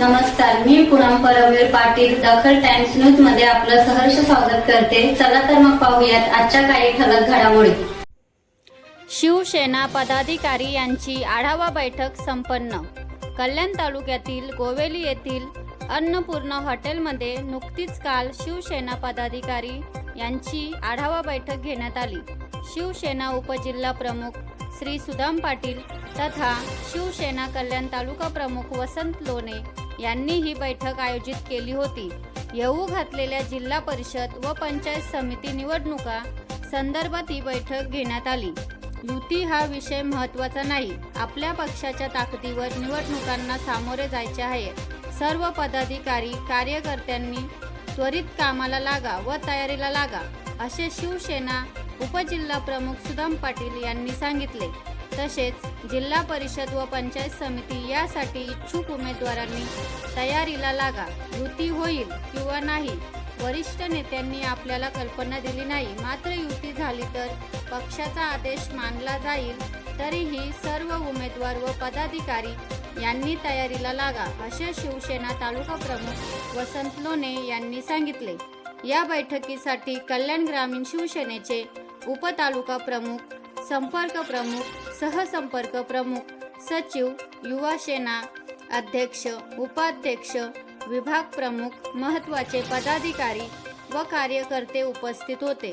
नमस्कार मी पूनम परमवीर पाटील दखल टाइम्स न्यूजमध्ये आपलं सहर्ष स्वागत करते. चला तर मग पाहूयात आजच्या काही ठळक घडामोडी. शिवसेना पदाधिकारी यांची आढावा बैठक संपन्न. कल्याण तालुक्यातील गोवेली येथील अन्नपूर्ण हॉटेलमध्ये नुकतीच काल शिवसेना पदाधिकारी यांची आढावा बैठक घेण्यात आली. शिवसेना उपजिल्हा प्रमुख श्री सुदाम पाटील तथा शिवसेना कल्याण तालुका प्रमुख वसंत लोणे यांनी ही बैठक आयोजित केली होती. येऊ घातलेल्या जिल्हा परिषद व पंचायत समिती निवडणुका संदर्भात ही बैठक घेण्यात आली. युती हा विषय महत्त्वाचा नाही. आपल्या पक्षाच्या ताकदीवर निवडणुकांना सामोरे जायचे आहे. सर्व पदाधिकारी कार्यकर्त्यांनी त्वरित कामाला लागा व तयारीला लागा असे शिवसेना उपजिल्हा प्रमुख सुदाम पाटील यांनी सांगितले. तसेच जिल्हा परिषद व पंचायत समिती यासाठी इच्छुक उमेदवारांनी तयारीला लागा. युती होईल किंवा नाही वरिष्ठ नेत्यांनी आपल्याला कल्पना दिली नाही. मात्र युती झाली तर पक्षाचा आदेश मानला जाईल. तरीही सर्व उमेदवार व पदाधिकारी यांनी तयारीला लागा असे शिवसेना तालुका प्रमुख वसंत लोणे यांनी सांगितले. या बैठकीसाठी कल्याण ग्रामीण शिवसेनेचे उपतालुका प्रमुख संपर्क प्रमुख सहसंपर्क प्रमुख सचिव युवा सेना अध्यक्ष उपाध्यक्ष विभाग प्रमुख महत्त्वाचे पदाधिकारी व कार्यकर्ते उपस्थित होते.